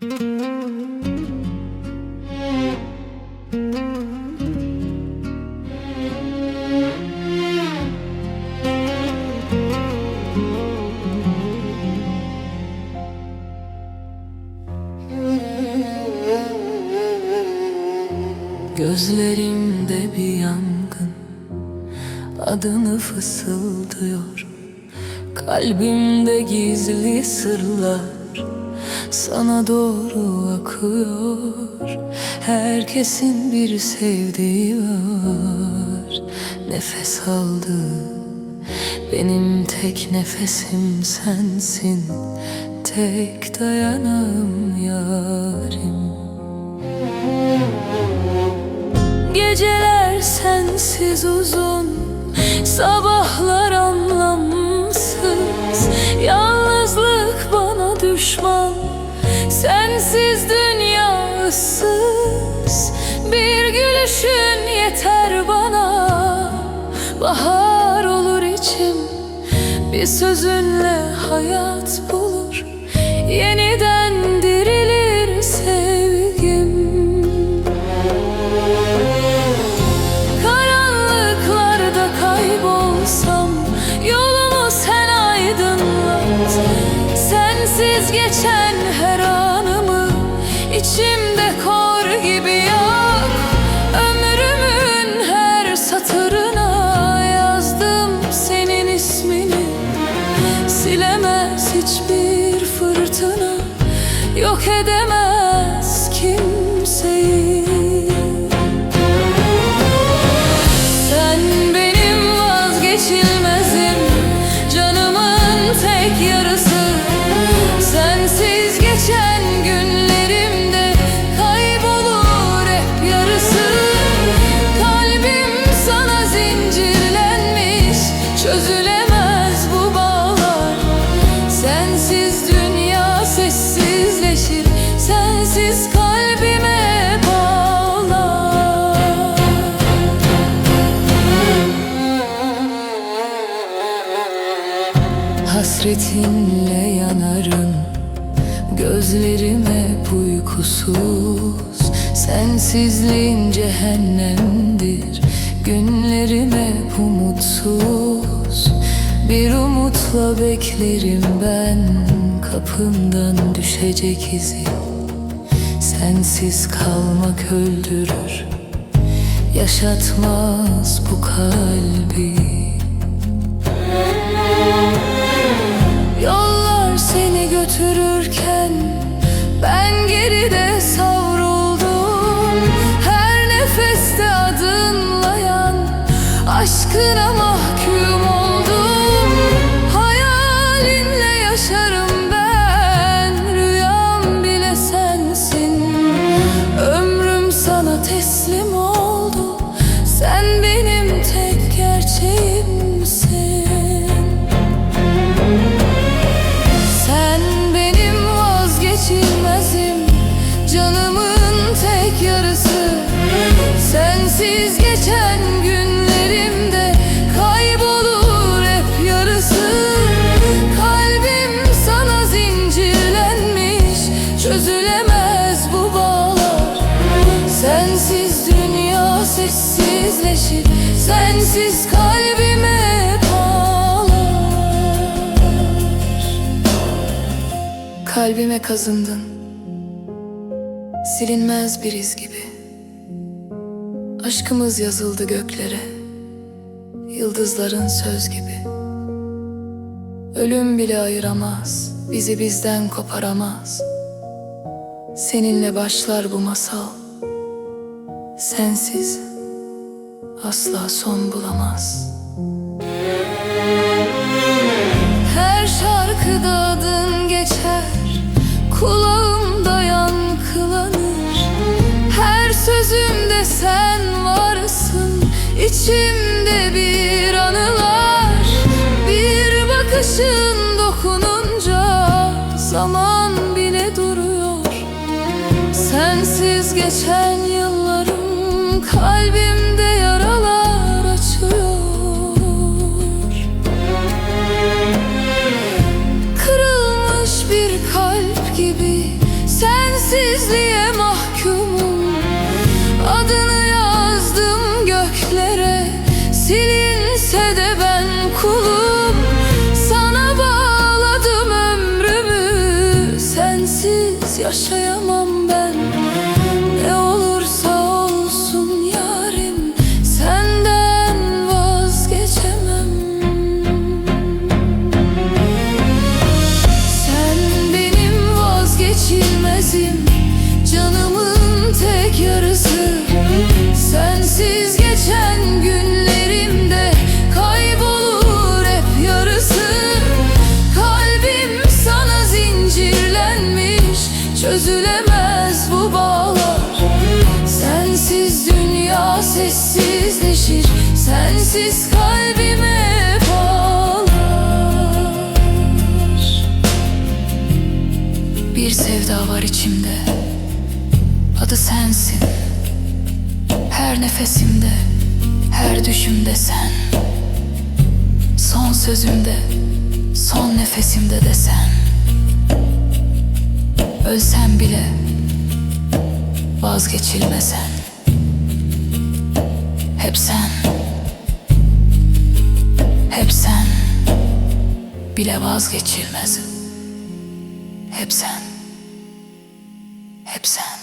Gözlerimde bir yangın Adını fısıldıyor. Kalbimde gizli sırlar Sana doğru akıyor. Herkesin bir sevdiği var. Nefes aldı. Benim tek nefesim sensin. Tek dayanağım yarim. Geceler sensiz uzun. Sabahlar anlamsız Bahar olur içim. Bir sözünle hayat bulur. Yeniden dirilir sevgim. Karanlıklarda kaybolsam Yolumu sen aydınlat. Sensiz geçen her anımı Yok edemez Sensiz kalbime bağlar. Hasretinle yanarım Gözlerim hep uykusuz. Sensizliğin cehennemdir Günlerim hep umutsuz. Bir umutla beklerim ben Kapından düşecek izi Sensiz kalmak öldürür. Yaşatmaz bu kalbi. Yollar seni götürürken ben geride savruldum. Her nefeste adınlayan aşkına mahkum Sensiz geçen günlerimde Kaybolur hep yarısı. Kalbim sana zincirlenmiş Çözülemez bu bağlar. Sensiz dünya sessizleşir Sensiz kalbime bağlar Kalbime kazındın Silinmez bir iz gibi Aşkımız yazıldı göklere Yıldızların söz gibi. Ölüm bile ayıramaz Bizi bizden koparamaz. Seninle başlar bu masal Sensiz asla son bulamaz. Her şarkıda adın geçer Kulağımda İçimde bir anılar Bir bakışın dokununca Zaman bile duruyor. Sensiz geçen yıllarım Kalbimde yaralar açıyor. Kırılmış bir kalp gibi Sensizliğe Sensiz sessizleşir Sensiz kalbime bağlar Bir sevda var içimde Adı sensin. Her nefesimde Her düşümde sen. Son sözümde Son nefesimde de sen. Ölsem bile Vazgeçilmesen Hep sen. Hep sen. Bile vazgeçilmez. Hep sen. Hep sen